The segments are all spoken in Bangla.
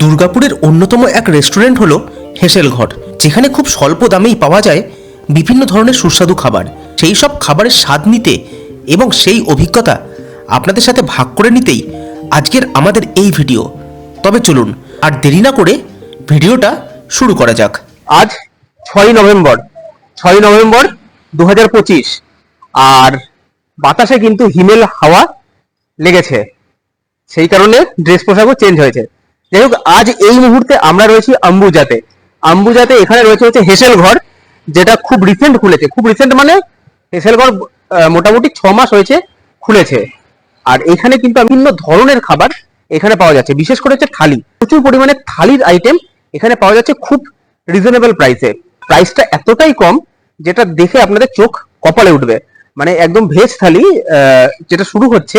দুর্গাপুরের অন্যতম এক রেস্টুরেন্ট হলো হেসেল ঘর যেখানে খুব স্বল্প দামেই পাওয়া যায় বিভিন্ন ধরনের সুস্বাদু খাবার। সেই সব খাবারের স্বাদ নিতে এবং সেই অভিজ্ঞতা আপনাদের সাথে ভাগ করে নিতেই আজকের আমাদের এই ভিডিও। তবে চলুন, আর দেরি না করে ভিডিওটা শুরু করা যাক। আজ ছয় নভেম্বর ছয় নভেম্বর দু আর বাতাসে কিন্তু হিমেল হাওয়া লেগেছে। সেই কারণে ড্রেস পোশাকও চেঞ্জ হয়েছে। যাই হোক আজ এই মুহূর্তে আমরা রয়েছি আম্বুজাতে। আম্বুজাতে এখানে রয়েছে হচ্ছে হেসেল ঘর, যেটা খুব রিসেন্ট খুলেছে। খুব রিসেন্ট মানে হেসেল ঘর মোটামুটি ছ মাস হয়েছে খুলেছে। আর এখানে কিন্তু বিভিন্ন ধরনের খাবার এখানে পাওয়া যাচ্ছে। বিশেষ করে হচ্ছে থালি। প্রচুর পরিমাণে থালির আইটেম এখানে পাওয়া যাচ্ছে খুব রিজনেবল প্রাইসে প্রাইসটা এতটাই কম, যেটা দেখে আপনাদের চোখ কপালে উঠবে। মানে একদম ভেজ থালি যেটা শুরু হচ্ছে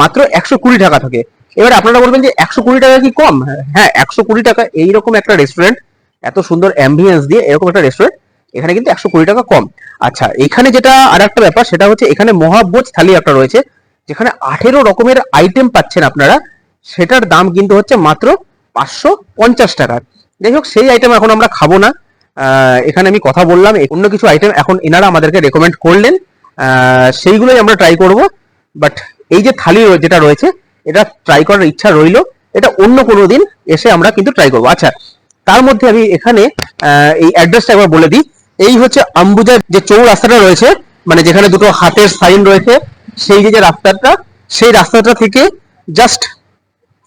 মাত্র একশো কুড়ি টাকা থেকে। এবার আপনারা বলবেন যে একশো কুড়ি টাকা কি কম? হ্যাঁ একশো কুড়ি টাকা এইরকম একটা রেস্টুরেন্ট এত সুন্দর অ্যাম্বিয়েন্স দিয়ে এরকম একটা রেস্টুরেন্ট এখানে কিন্তু একশো কুড়ি টাকা কম। আচ্ছা এখানে যেটা আর একটা ব্যাপার, সেটা হচ্ছে এখানে মহাভোজ থালি একটা রয়েছে, যেখানে আঠেরো রকমের আইটেম পাচ্ছেন আপনারা। সেটার দাম কিন্তু হচ্ছে মাত্র পাঁচশো পঞ্চাশ টাকা। যাই হোক, সেই আইটেম এখন আমরা খাব না। এখানে আমি কথা বললাম অন্য কিছু আইটেম এখন এনারা আমাদেরকে রেকমেন্ড করলেন। সেইগুলোই আমরা ট্রাই করব। বাট এই যে থালি যেটা রয়েছে এটা ট্রাই করার ইচ্ছা রইল, এটা অন্য কোনো দিন এসে আমরা কিন্তু ট্রাই করব। আচ্ছা তার মধ্যে আমি এখানে এই অ্যাড্রেসটা একবার বলে দিই। এই হচ্ছে আম্বুজার যে চৌ রাস্তাটা রয়েছে মানে যেখানে দুটো হাতের সাইন রয়েছে, সেই যে রাস্তাটা, সেই রাস্তাটা থেকে জাস্ট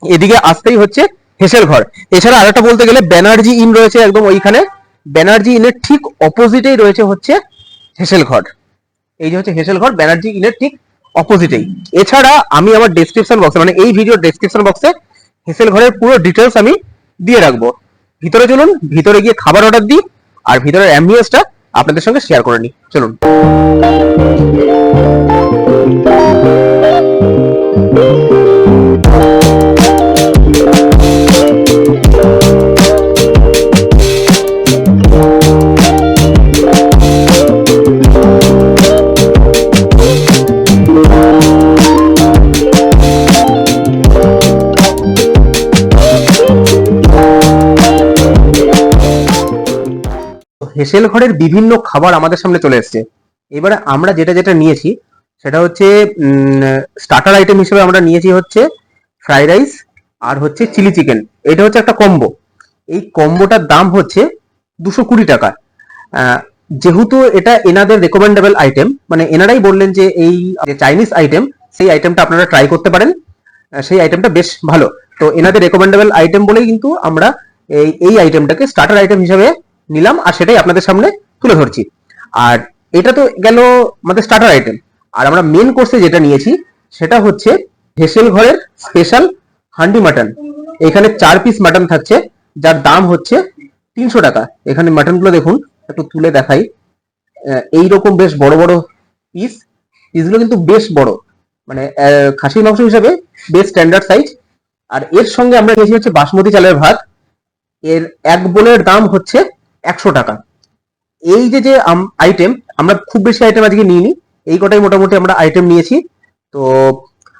এদিকে আসতেই হচ্ছে হেসেল ঘর। এছাড়া আরেকটা বলতে গেলে ব্যানার্জি ইন রয়েছে একদম ওইখানে। ব্যানার্জি ইনের ঠিক অপোজিটেই রয়েছে হচ্ছে হেসেল ঘর। এই যে হচ্ছে হেসেল ঘর, ব্যানার্জি ইনের ঠিক অপোজিটেই এছাড়া আমি আমার ডেসক্রিপশন বক্সে মানে এই ভিডিও ডেসক্রিপশন বক্সে হেসেল ঘরের পুরো ডিটেলস আমি দিয়ে রাখব। ভিতরে চলুন, ভিতরে গিয়ে খাবার অর্ডার দিই, আর ভিতরের অ্যাম্বিয়েন্সটা আপনাদের সঙ্গে শেয়ার করে নিই। চলুন। হেসেল ঘরের বিভিন্ন খাবার আমাদের সামনে চলে এসেছে। এবারে আমরা যেটা যেটা নিয়েছি, সেটা হচ্ছে স্টার্টার আইটেম হিসেবে আমরা নিয়েছি হচ্ছে ফ্রাইড রাইস আর হচ্ছে চিলি চিকেন এটা হচ্ছে একটা কম্বো এই কম্বোটার দাম হচ্ছে দুশো কুড়ি টাকা। যেহেতু এটা এনাদের রেকমেন্ডেবল আইটেম মানে এনারাই বললেন যে এই চাইনিজ আইটেম সেই আইটেমটা আপনারা ট্রাই করতে পারেন। সেই আইটেমটা বেশ ভালো। তো এনাদের রেকমেন্ডেবল আইটেম বলেই কিন্তু আমরা এই এই আইটেমটাকে স্টার্টার আইটেম হিসেবে নিলাম আর সেটাই আপনাদের সামনে তুলে ধরছি। আর এটা তো গেল আমাদের স্টার্টার আইটেম আর আমরা মেন কোর্সে যেটা নিয়েছি, সেটা হচ্ছে হেসেল ঘরের স্পেশাল হান্ডি মাটন। এখানে চার পিস মাটন থাকছে, যার দাম হচ্ছে তিনশো টাকা। এখানে মাটনগুলো দেখুন, একটু তুলে দেখাই। এইরকম বেশ বড় বড় পিস পিসগুলো কিন্তু বেশ বড়। মানে খাসির মাংস হিসাবে বেশ স্ট্যান্ডার্ড সাইজ আর এর সঙ্গে আমরা নিয়েছি হচ্ছে বাসমতি চালের ভাত। এর এক বোলের দাম হচ্ছে একশো টাকা। এই যে যে আইটেম আমরা খুব বেশি আইটেম আজকে নিইনি। এই কটাই মোটামুটি আমরা আইটেম নিয়েছি। তো,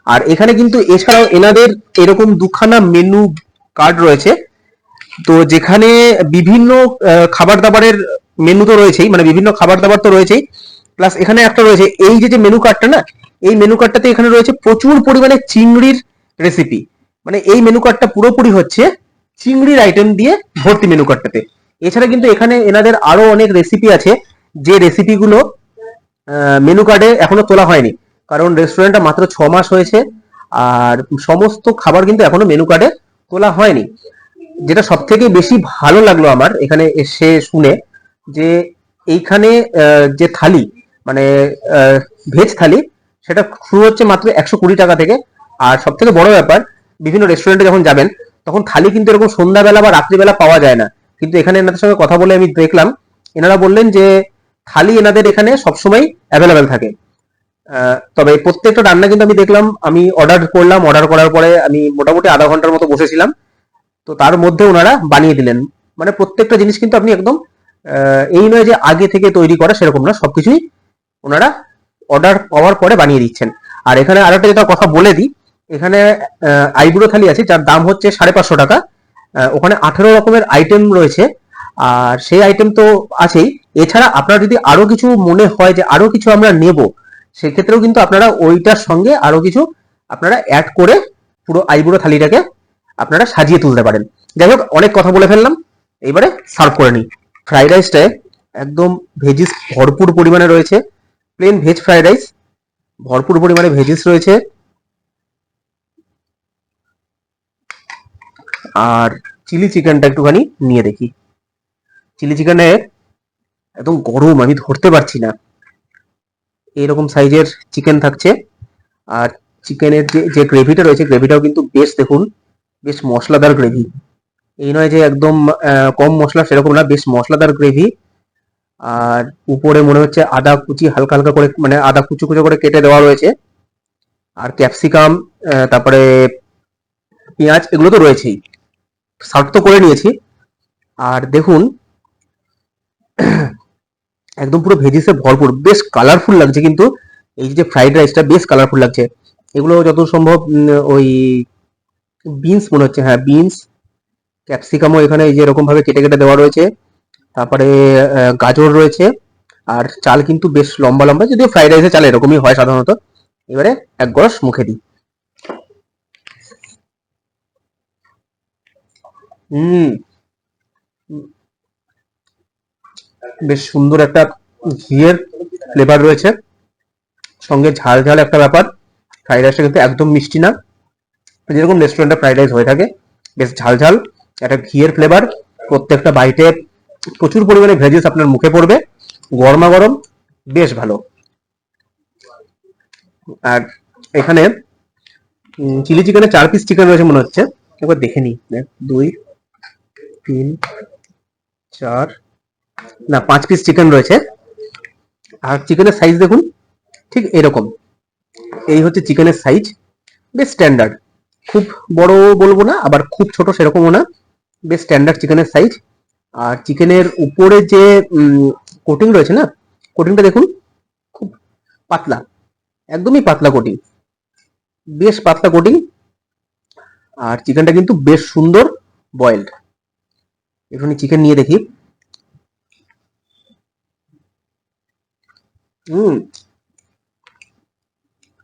আর এখানে কিন্তু এছাড়াও এনাদের এরকম দুখানা মেনু কার্ড রয়েছে। তো যেখানে বিভিন্ন খাবার দাবারের মেনু তো রয়েছেই মানে বিভিন্ন খাবার দাবার তো রয়েছেই। প্লাস এখানে একটা রয়েছে, এই যে যে মেনু কার্ডটা না, এই মেনু কার্ডটাতে এখানে রয়েছে প্রচুর পরিমাণে চিংড়ির রেসিপি মানে এই মেনু কার্ডটা পুরোপুরি হচ্ছে চিংড়ির আইটেম দিয়ে ভর্তি মেনু কার্ডটাতে এছাড়া কিন্তু এখানে এনাদের আরও অনেক রেসিপি আছে, যে রেসিপিগুলো মেনু কার্ডে এখনও তোলা হয়নি। কারণ রেস্টুরেন্টটা মাত্র ছ মাস হয়েছে, আর সমস্ত খাবার কিন্তু এখনও মেনু কার্ডে তোলা হয়নি। যেটা সব থেকে বেশি ভালো লাগল আমার এখানে এসে শুনে, যে এইখানে যে থালি মানে ভেজ থালি, সেটা শুরু হচ্ছে মাত্র একশো কুড়ি টাকা থেকে। আর সব থেকে বড় ব্যাপার, বিভিন্ন রেস্টুরেন্টে যখন যাবেন, তখন থালি কিন্তু এরকম সন্ধ্যাবেলা বা রাত্রিবেলা পাওয়া যায় না। কিন্তু এখানে এনাদের সঙ্গে কথা বলে আমি দেখলাম। এনারা বললেন যে, থালি এনাদের এখানে সবসময় অ্যাভেলেবেল থাকে। তবে প্রত্যেকটা রান্না কিন্তু আমি দেখলাম, আমি অর্ডার করলাম অর্ডার করার পরে আমি মোটামুটি আধা ঘণ্টার মতো বসেছিলাম। তো তার মধ্যে ওনারা বানিয়ে দিলেন। মানে প্রত্যেকটা জিনিস কিন্তু আপনি একদম এই নয় যে আগে থেকে তৈরি করা সেরকম না, সবকিছুই ওনারা অর্ডার পাওয়ার পরে বানিয়ে দিচ্ছেন। আর এখানে আরেকটা যেটা কথা বলে দিই, এখানে আইবুড়ো থালি আছে, যার দাম হচ্ছে সাড়ে পাঁচশো টাকা। ওখানে আঠেরো রকমের আইটেম রয়েছে। আর সেই আইটেম তো আছেই। এছাড়া আপনার যদি আরও কিছু মনে হয় যে আরও কিছু আমরা নেব, সেক্ষেত্রেও কিন্তু আপনারা ওইটার সঙ্গে আরও কিছু আপনারা অ্যাড করে পুরো আইবুড়ো থালিটাকে আপনারা সাজিয়ে তুলতে পারেন। যাই হোক, অনেক কথা বলে ফেললাম। এবারে সার্ভ করে নিই। ফ্রাইড রাইসটায় একদম ভেজিস ভরপুর পরিমাণে রয়েছে। প্লেন ভেজ ফ্রাইড রাইস ভরপুর পরিমাণে ভেজিস রয়েছে। আর চিলি চিকেনটা একটুখানি নিয়ে দেখি। চিলি চিকেনের একদম গরম, আমি ধরতে পারছি না। এরকম সাইজের চিকেন থাকছে। আর চিকেনের যে যে গ্রেভিটা রয়েছে গ্রেভিটাও কিন্তু বেশ দেখুন, বেশ মশলাদার গ্রেভি এই নয় যে একদম কম মশলা, সেরকম না, বেশ মশলাদার গ্রেভি আর উপরে মনে হচ্ছে আদা কুচি হালকা হালকা করে মানে আদা কুচু কুচু করে কেটে দেওয়া রয়েছে। আর ক্যাপসিকাম তারপরে পেঁয়াজ, এগুলো তো রয়েছেই। সার্ভ তো করে নিয়েছি। আর দেখুন, একদম পুরো ভেজিসে ভরপুর, বেশ কালারফুল লাগছে কিন্তু। এই যে ফ্রাইড রাইসটা বেশ কালারফুল লাগছে। এগুলো যত সম্ভব ওই বিনস মনে হচ্ছে হ্যাঁ বিনস ক্যাপসিকামও এখানে এই যে ভাবে কেটে কেটে দেওয়া রয়েছে। তারপরে গাজর রয়েছে। আর চাল কিন্তু বেশ লম্বা লম্বা, যদিও ফ্রাইড রাইসের চাল এরকমই হয় সাধারণত। এবারে এক গরস মুখে দিই। হুম। বেশ সুন্দর একটা ঘিয়ের ফ্লেভার রয়েছে। সঙ্গে ঝাল ঝাল একটা ব্যাপার। ফ্রাইড রাইসটা কিন্তু একদম মিষ্টি না। যেরকম রেস্টুরেন্টে ফ্রাইড রাইস হয়ে থাকে, বেশ ঝাল ঝাল, একটা ঘিয়ের ফ্লেভার প্রত্যেকটা বাইটে প্রচুর পরিমাণে ভেজিস আপনার মুখে পড়বে। গরমা গরম, বেশ ভালো। আর এখানে চিলি চিকেনে চার পিস চিকেন রয়েছে মনে হচ্ছে। একবার দেখে নিই। দুই তিন, চার, না, পাঁচ পিস চিকেন রয়েছে। আর চিকেনের সাইজ দেখুন, ঠিক এরকম। এই হচ্ছে চিকেনের সাইজ বেশ স্ট্যান্ডার্ড খুব বড় বলব না, আবার খুব ছোট সেরকমও না, বেশ স্ট্যান্ডার্ড চিকেনের সাইজ আর চিকেনের উপরে যে কোটিং রয়েছে না কোটিংটা দেখুন, খুব পাতলা, একদমই পাতলা কোটিং বেশ পাতলা কোটিং আর চিকেনটা কিন্তু বেশ সুন্দর বয়েলড একটুখানি চিকেন নিয়ে দেখি। হুম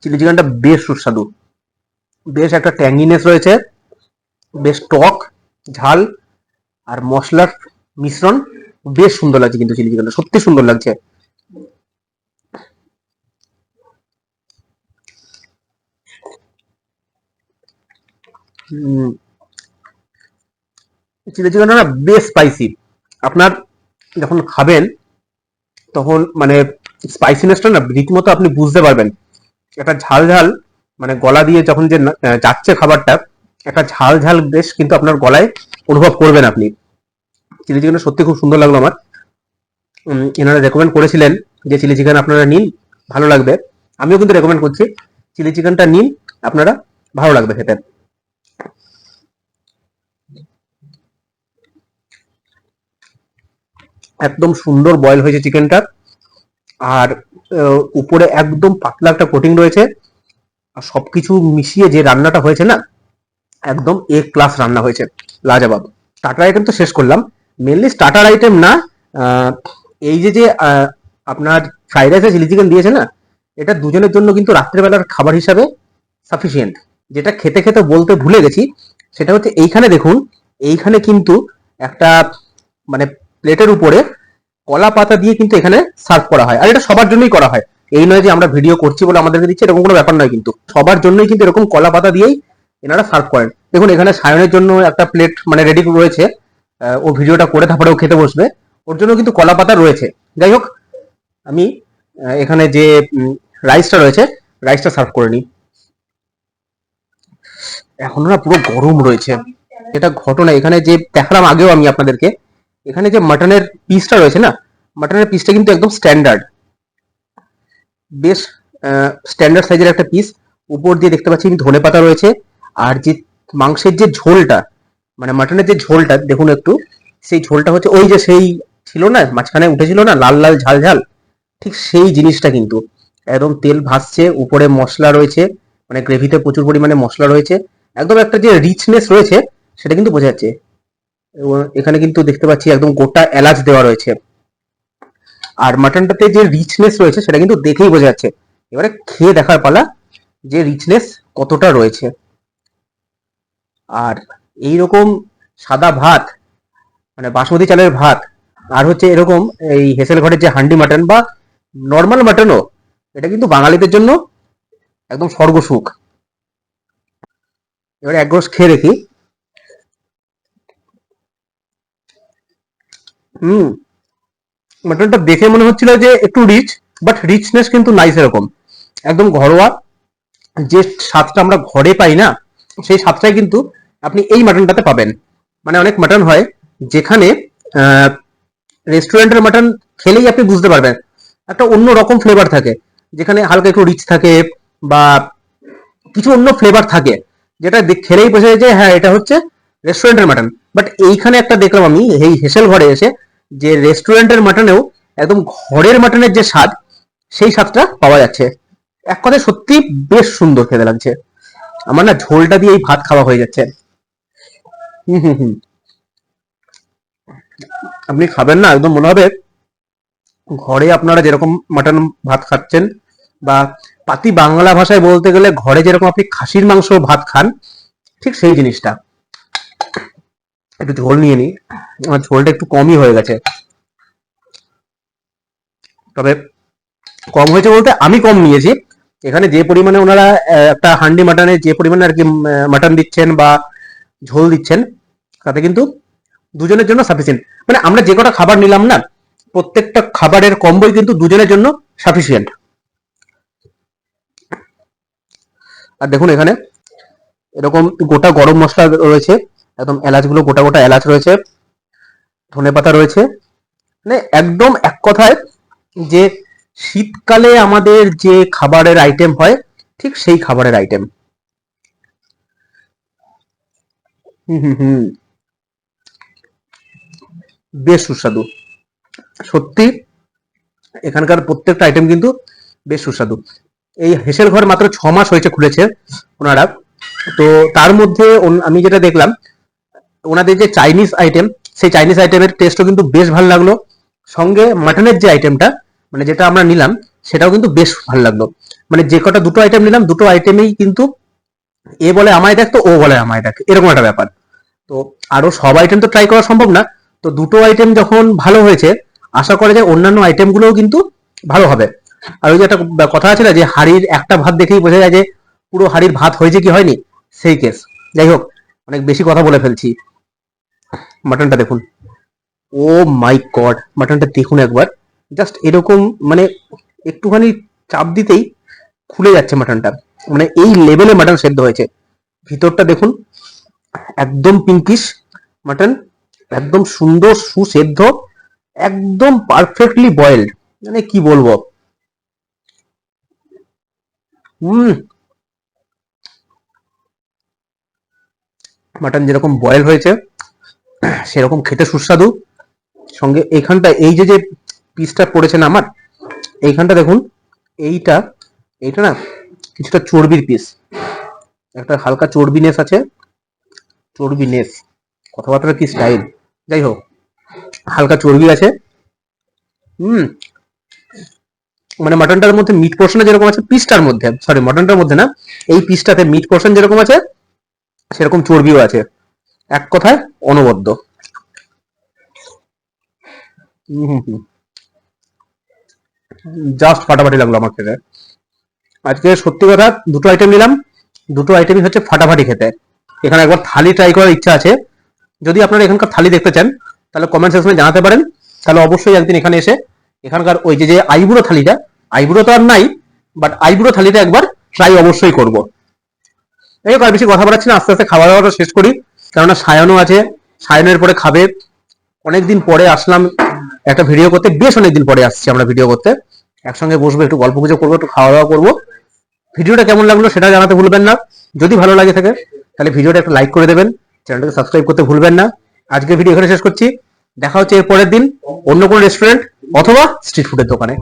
চিলি চিকেনটা বেশ সুস্বাদু। বেশ একটা ট্যাঙ্গিনেস রয়েছে, বেশ টক, ঝাল, আর মশলার মিশ্রণ বেশ সুন্দর লাগছে কিন্তু চিলি চিকেনটা, সত্যি সুন্দর লাগছে। চিলি চিকেনটা না বেশ স্পাইসি আপনার যখন খাবেন, তখন মানে স্পাইসিনেসটা না রীতিমতো আপনি বুঝতে পারবেন। একটা ঝাল ঝাল মানে গলা দিয়ে যখন যে যাচ্ছে খাবারটা, একটা ঝাল ঝাল বেশ কিন্তু আপনার গলায় অনুভব করবেন আপনি। চিলি চিকেনটা সত্যি খুব সুন্দর লাগল আমার। এনারা রেকমেন্ড করেছিলেন যে চিলি চিকেন আপনারা নিন, ভালো লাগবে। আমিও কিন্তু রেকমেন্ড করছি চিলি চিকেনটা নিন, আপনারা ভালো লাগবে খেতে। একদম সুন্দর বয়েল হয়েছে চিকেনটা আর উপরে একদম পাতলা একটা কোটিং রয়েছে। আর সবকিছু মিশিয়ে যে রান্নাটা হয়েছে না, একদম এ ক্লাস রান্না হয়েছে লাজবাব স্টার্টার আইটেম তো শেষ করলাম। মেনলি স্টার্টার আইটেম না এই যে যে আপনার ফ্রাইড রাইস চিলি চিকেন দিয়েছে না, এটা দুজনের জন্য কিন্তু রাত্রেবেলার খাবার হিসাবে সাফিসিয়েন্ট যেটা খেতে খেতে বলতে ভুলে গেছি, সেটা হচ্ছে এইখানে দেখুন, এইখানে কিন্তু একটা মানে প্লেটের উপরে কলা পাতা দিয়ে কিন্তু এখানে সার্ভ করা হয়। আর এটা সবার জন্যই করা হয়। এই নয় যে আমরা ভিডিও করছি বলে আমাদেরকে দিচ্ছে, এরকম কোনো ব্যাপার নয় কিন্তু। সবার জন্যই কিন্তু এরকম কলা পাতা দিয়েই এনারা সার্ভ করেন। দেখুন, এখানে সায়নের জন্য একটা প্লেট মানে রেডি রয়েছে। ও ভিডিওটা করে তারপরে ও খেতে বসবে। ওর জন্য কিন্তু কলা পাতা রয়েছে। যাই হোক, আমি এখানে যে রাইসটা রয়েছে রাইসটা সার্ভ করে নিই। এখনও না পুরো গরম রয়েছে। এটা ঘটনা, এখানে যে, দেখালাম আগেও আমি আপনাদেরকে। এখানে যে মাটনের পিসটা রয়েছে না মাটনের পিসটা কিন্তু একদম স্ট্যান্ডার্ড বেশ স্ট্যান্ডার্ড সাইজের একটা পিস উপর দিয়ে দেখতে পাচ্ছি ধনে পাতা রয়েছে। আর যে মাংসের যে ঝোলটা মানে মাটনের যে ঝোলটা, দেখুন একটু, সেই ঝোলটা হচ্ছে, ওই যে সেই ছিল না, মাঝখানে উঠেছিল না, লাল লাল ঝাল ঝাল, ঠিক সেই জিনিসটা কিন্তু। একদম তেল ভাসছে, উপরে মশলা রয়েছে মানে গ্রেভিতে প্রচুর পরিমাণে মশলা রয়েছে। একদম একটা যে রিচনেস রয়েছে, সেটা কিন্তু বোঝা যাচ্ছে। এখানে কিন্তু দেখতে পাচ্ছি একদম গোটা এলাচ দেওয়া রয়েছে। আর মাটনটাতে যে রিচনেস রয়েছে সেটা কিন্তু দেখেই বোঝা যাচ্ছে। এবারে খেয়ে দেখার পালা যে রিচনেস কতটা রয়েছে। আর এই রকম সাদা ভাত মানে বাসমতি চালের ভাত, আর হচ্ছে এরকম এই হেসেল ঘরের যে হান্ডি মাটন বা নর্মাল মাটনও, এটা কিন্তু বাঙালিদের জন্য একদম স্বর্গসুখ। এবারে এক গ্রস খেয়ে দেখি। হুম। মাটনটা দেখে মনে হচ্ছিল যে একটু রিচ বাট রিচনেস কিন্তু নাই সেরকম একদম ঘরোয়া, যে স্বাদটা আমরা ঘরে পাই না, সেই স্বাদটাই কিন্তু আপনি এই মাটনটাতে পাবেন। মানে অনেক মাটন হয়, যেখানে রেস্টুরেন্টের মাটন খেলেই আপনি বুঝতে পারবেন। একটা অন্য রকম ফ্লেভার থাকে, যেখানে হালকা একটু রিচ থাকে, বা কিছু অন্য ফ্লেভার থাকে, যেটা খেলেই বোঝা যায় যে হ্যাঁ এটা হচ্ছে রেস্টুরেন্টের মাটন বাট এইখানে একটা দেখলাম আমি, এই হেসেল ঘরে এসে যে রেস্টুরেন্টের মাটনেও একদম ঘরের মাটনের যে স্বাদ, সেই স্বাদটা পাওয়া যাচ্ছে। এক কথায় সত্যি বেশ সুন্দর খেতে লাগছে। আমার না ঝোলটা দিয়ে এই ভাত খাওয়া হয়ে যাচ্ছে। হুম হুম হুম। আপনি খাবেন না, একদম মনে হবে ঘরে আপনারা যেরকম মাটন ভাত খাচ্ছেন বা পাতি বাংলা ভাষায় বলতে গেলে ঘরে যেরকম আপনি খাসির মাংস ভাত খান, ঠিক সেই জিনিসটা। একটু ঝোল নিয়ে নিই আমার ঝোলটা একটু কমই হয়ে গেছে। তবে কম হয়েছে বলতে আমি কম নিয়েছি। এখানে যে পরিমাণে ওনারা একটা হান্ডি মাটনে যে পরিমাণে আর কি মাটন দিচ্ছেন বা ঝোল দিচ্ছেন, তাতে কিন্তু দুজনের জন্য সাফিসিয়েন্ট মানে আমরা যে কটা খাবার নিলাম না, প্রত্যেকটা খাবারের কম্বোই কিন্তু দুজনের জন্য সাফিসিয়েন্ট আর দেখুন এখানে এরকম গোটা গরম মশলা রয়েছে। একদম এলাচগুলো গোটা গোটা এলাচ রয়েছে, ধনে পাতা রয়েছে। মানে একদম এক কথায় যে শীতকালে আমাদের যে খাবারের আইটেম হয়, ঠিক সেই খাবারের আইটেম হুম হুম বেশ সুস্বাদু। সত্যি, এখানকার প্রত্যেকটা আইটেম কিন্তু বেশ সুস্বাদু। এই হেসেল ঘর মাত্র ছ মাস হয়েছে খুলেছে ওনারা। তো তার মধ্যে আমি যেটা দেখলাম ওনাদের যে চাইনিজ আইটেম সেই চাইনিজ আইটেমের টেস্টও কিন্তু বেশ ভালো লাগল। সঙ্গে মাটনের যে আইটেমটা মানে যেটা আমরা নিলাম, সেটাও কিন্তু বেশ ভালো লাগল। মানে যে কটা দুটো আইটেম নিলাম, দুটো আইটেমেই কিন্তু এ বলে আমায় দেখ তো ও বলে আমায় দেখ, এরকম একটা ব্যাপার। তো আরও সব আইটেম তো ট্রাই করা সম্ভব না। তো দুটো আইটেম যখন ভালো হয়েছে, আশা করা যায় অন্যান্য আইটেমগুলোও কিন্তু ভালো হবে। আর ওই যে একটা কথা আছে না, যে হাড়ির একটা ভাত দেখেই বোঝা যায় যে পুরো হাড়ির ভাত হয়েছে কি হয়নি? সেই কেস যাই হোক, অনেক বেশি কথা বলে ফেলছি। মাটনটা দেখুন। ও মাই গড, মাটনটা দেখুন একবার। জাস্ট এরকম মানে একটুখানি চাপ দিতেই খুলে যাচ্ছে মাটনটা। মানে এই লেভেলে মাটন সেদ্ধ হয়েছে। ভিতরটা দেখুন, একদম পিঙ্কিশ মাটন, একদম সুন্দর সুসেদ্ধ, একদম পারফেক্টলি বয়েলড মানে কি বলব? হুম মাটন যেরকম বয়েল হয়েছে সেরকম খেতে সুস্বাদু। সঙ্গে এইখানটা এই যে যে পিসটা পড়েছে না আমার, এইখানটা দেখুন, এইটা এইটা না, কিছুটা চর্বির পিস একটা হালকা চর্বিনেস আছে, চর্বিনেস, কথাবার্তার কি স্টাইল যাই হোক, হালকা চর্বি আছে। হুম মানে মাটনটার মধ্যে মিট পোর্শনে যেরকম আছে পিসটার মধ্যে সরি মাটনটার মধ্যে না, এই পিসটাতে মিট পোর্শন যেরকম আছে, সেরকম চর্বিও আছে। এক কথায় অনবদ্য। জাস্ট ফাটাফাটি লাগল আমার খেতে। আজকে সত্যি কথা দুটো আইটেম নিলাম। দুটো আইটেমই হচ্ছে ফাটাফাটি খেতে। এখানে একবার থালি ট্রাই করার ইচ্ছা আছে। যদি আপনারা এখানকার থালি দেখতে চান, তাহলে কমেন্ট সেকশনে জানাতে পারেন। তাহলে অবশ্যই একদিন এখানে এসে এখানকার ওই যে যে আইবুড়ো থালিটা, আইবুড়ো তো আর নাই বাট আইবুড়ো থালিটা একবার ট্রাই অবশ্যই করব। এই বেশি কথা বলাচ্ছি না, আস্তে আস্তে খাওয়া দাওয়াটা শেষ করি। কেননা সায়নও আছে সায়নের পরে খাবে। অনেকদিন পরে আসলাম একটা ভিডিও করতে, বেশ অনেকদিন পরে আসছি আমরা ভিডিও করতে। একসঙ্গে বসবো, একটু গল্প গুজব করব, একটু খাওয়া দাওয়া করব ভিডিওটা কেমন লাগল সেটা জানাতে ভুলবেন না। যদি ভালো লাগে থাকে, তাহলে ভিডিওটা একটা লাইক করে দেবেন। চ্যানেলটাকে সাবস্ক্রাইব করতে ভুলবেন না। আজকে ভিডিও এখানে শেষ করছি। দেখা হচ্ছে এর পরের দিন অন্য কোনো রেস্টুরেন্ট অথবা স্ট্রিট ফুডের দোকানে।